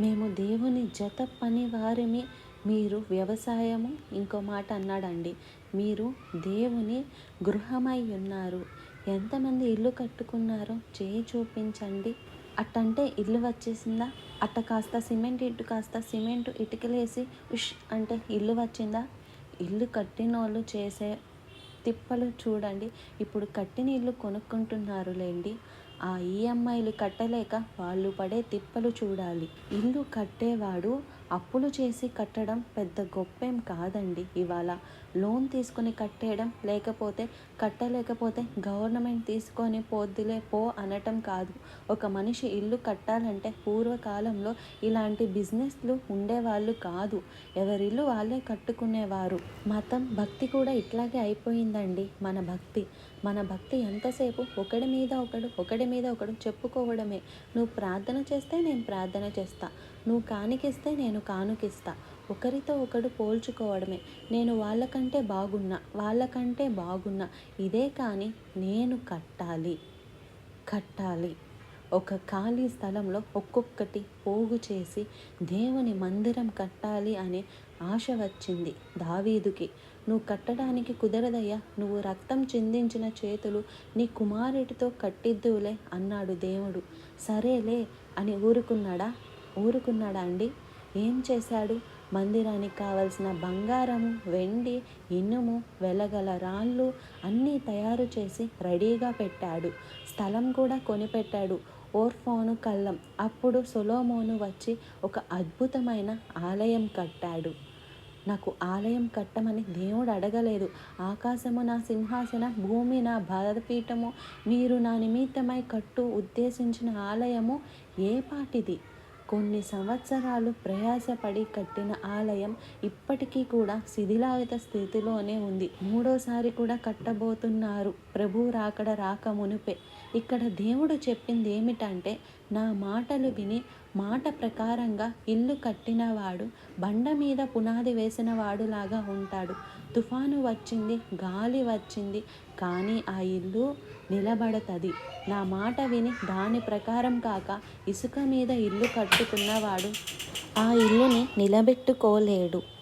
మేము దేవుని జత పని వారిమి. మీరు వ్యవసాయము ఇంకో మాట అన్నాడండి. మీరు దేవుని గృహమై ఉన్నారు. ఎంతమంది ఇల్లు కట్టుకున్నారో చేయి చూపించండి. అట్టంటే ఇల్లు వచ్చేసిందా? అట్ట కాస్త సిమెంట్ ఇటు కాస్త సిమెంట్ ఇటుకలేసి ఉష్ అంటే ఇల్లు వచ్చిందా? ఇల్లు కట్టిన వాళ్ళు చేసే తిప్పలు చూడండి. ఇప్పుడు కట్టిన ఇల్లు కొనుక్కుంటున్నారులేండి. ఆ ఈఎంఐలు కట్టలేక వాళ్ళు పడే తిప్పలు చూడాలి. ఇల్లు కట్టేవాడు అప్పులు చేసి కట్టడం పెద్ద గొప్పేం కాదండి. ఇవాళ లోన్ తీసుకుని కట్టేయడం లేకపోతే కట్టలేకపోతే గవర్నమెంట్ తీసుకొని పోద్దిలే పో అనటం కాదు. ఒక మనిషి ఇల్లు కట్టాలంటే పూర్వకాలంలో ఇలాంటి బిజినెస్లు ఉండేవాళ్ళు కాదు. ఎవరిల్లు వాళ్ళే కట్టుకునేవారు. మతం భక్తి కూడా ఇట్లాగే అయిపోయిందండి మన భక్తి. మన భక్తి ఎంతసేపు ఒకడి మీద ఒకడు ఒకడి మీద ఒకడు చెప్పుకోవడమే. నువ్వు ప్రార్థన చేస్తే నేను ప్రార్థన చేస్తా. నువ్వు కానికిస్తే నేను నేను కానుకిస్తా. ఒకరితో ఒకడు పోల్చుకోవడమే. నేను వాళ్ళకంటే బాగున్నా వాళ్ళకంటే బాగున్నా. ఇదే కానీ నేను కట్టాలి. కట్టాలి. ఒక ఖాళీ స్థలంలో ఒక్కొక్కటి పోగు చేసి దేవుని మందిరం కట్టాలి అనే ఆశ వచ్చింది దావీదుకి. నువ్వు కట్టడానికి కుదరదయ్యా. నువ్వు రక్తం చిందించిన చేతులు నీ కుమారుడితో కట్టిద్దులే అన్నాడు దేవుడు. సరేలే అని ఊరుకున్నాడా? ఊరుకున్నాడా అండి? ఏం చేశాడు? మందిరానికి కావలసిన బంగారము వెండి ఇనుము వెలగల రాళ్ళు అన్నీ తయారు చేసి రెడీగా పెట్టాడు. స్థలం కూడా కొనిపెట్టాడు. ఓర్ఫోను కళ్ళం. అప్పుడు సొలోమోను వచ్చి ఒక అద్భుతమైన ఆలయం కట్టాడు. నాకు ఆలయం కట్టమని దేవుడు అడగలేదు. ఆకాశము నా సింహాసనం భూమి నా భారతపీఠము మీరు నా నిమిత్తమై కట్టు ఉద్దేశించిన ఆలయము ఏ పాటిది? కొన్ని సంవత్సరాలు ప్రయాసపడి కట్టిన ఆలయం ఇప్పటికీ కూడా శిథిలాయుత స్థితిలోనే ఉంది. మూడోసారి కూడా కట్టబోతున్నారు. ప్రభు రాకడ రాక మునిపే. ఇక్కడ దేవుడు చెప్పింది ఏమిటంటే నా మాటలు విని మాట ప్రకారంగా ఇల్లు కట్టినవాడు బండ మీద పునాది వేసిన వాడులాగా ఉంటాడు. తుఫాను వచ్చింది గాలి వచ్చింది కానీ ఆ ఇల్లు నిలబడతది. నా మాట విని దాని ప్రకారం కాక ఇసుక మీద ఇల్లు కట్టుకున్నవాడు ఆ ఇల్లుని నిలబెట్టుకోలేడు.